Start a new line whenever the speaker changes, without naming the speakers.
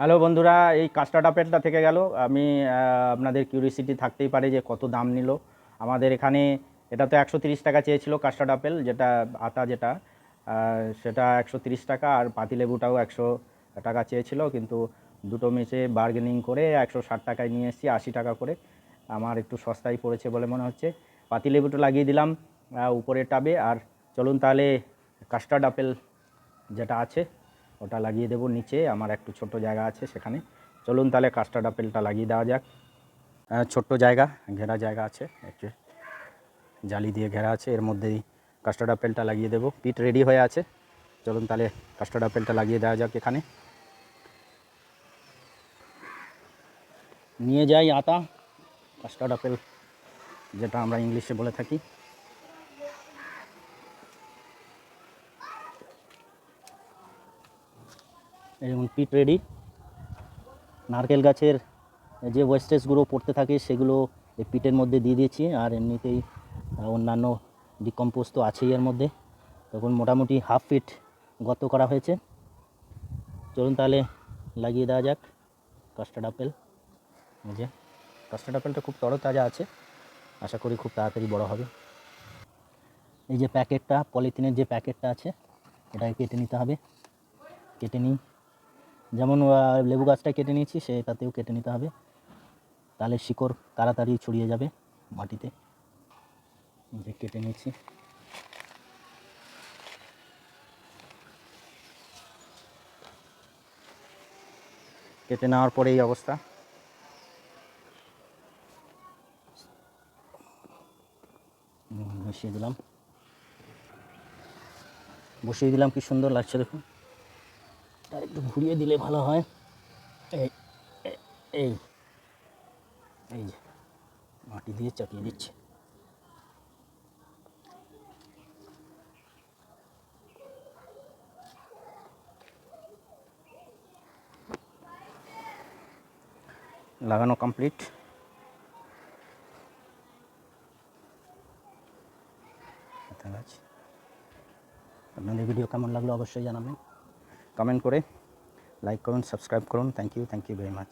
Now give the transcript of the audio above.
Hello বন্ধুরা এই custard আপেলটা থেকে গেল। আমি আপনাদের কিউরিসিটি থাকতেই পারে যে কত দাম নিল। আমাদের এখানে এটা তো একশো টাকা চেয়েছিল কাস্টার্ড আপেল যেটা আতা যেটা সেটা একশো টাকা আর পাতিলেবুটাও একশো টাকা চেয়েছিল। কিন্তু দুটো মিশে বার্গেনিং করে একশো ষাট টাকায় নিয়ে এসেছি আশি টাকা করে। আমার একটু সস্তায় পড়েছে বলে মনে হচ্ছে। পাতিলেবুটা লাগিয়ে দিলাম আহ, উপরের টাবে। আর চলুন তাহলে কাস্টার্ড আপেল যেটা আছে ওটা লাগিয়ে দেবো নিচে, আমার একটু ছোট জায়গা আছে সেখানে। চলুন তাহলে কাস্টার্ড আপেলটা লাগিয়ে দেওয়া যাক। ছোট্ট জায়গা, ঘেরা জায়গা আছে, একটু জালি দিয়ে ঘেরা আছে, এর মধ্যেই কাস্টার্ড আপেলটা লাগিয়ে দেবো। পিট রেডি হয়ে আছে। চলুন তাহলে কাস্টার্ড আপেলটা লাগিয়ে দেওয়া যাক এখানে। নিয়ে যাই আতা কাস্টার্ড আপেল, যেটা আমরা ইংলিশে বলে থাকি। এই যেমন পিট রেডি নারকেল গাছের যে ওয়েস্টেজগুলো পড়তে থাকে, সেগুলো এই পিটের মধ্যে দিয়ে দিয়েছি। আর এমনিতেই অন্যান্য ডিকম্পোজ তো আছেই এর মধ্যে। তখন মোটামুটি হাফ ফিট গর্ত করা হয়েছে। চলুন তাহলে লাগিয়ে দেওয়া যাক কাস্টার্ড আপেল যে কাস্টার্ড আপেলটা খুব তরতাজা আছে। আশা করি খুব তাড়াতাড়ি বড় হবে। এই যে প্যাকেটটা পলিথিনের যে প্যাকেটটা আছে, এটাকে কেটে নিতে হবে। কেটে নিই। যেমন লেবু গাছটা কেটে নিয়েছি সেটাতেও কেটে নিতে হবে। তাহলে শিকড় তাড়াতাড়ি ছড়িয়ে যাবে মাটিতে। যে কেটে নিয়েছি। কেটে নেওয়ার পরে এই অবস্থা। বসিয়ে দিলাম। বসিয়ে দিলাম, কি সুন্দর লাগছে দেখুন। আর একটু ঘুরিয়ে দিলে ভালো হয়। এই এই এই যে, মাটি দিয়ে চাপিয়ে দিচ্ছে। লাগানো কমপ্লিট আপনাদের ভিডিও কেমন লাগল অবশ্যই জানাবেন। কমেন্ট করে লাইক করুন সাবস্ক্রাইব করুন। Thank you thank you very much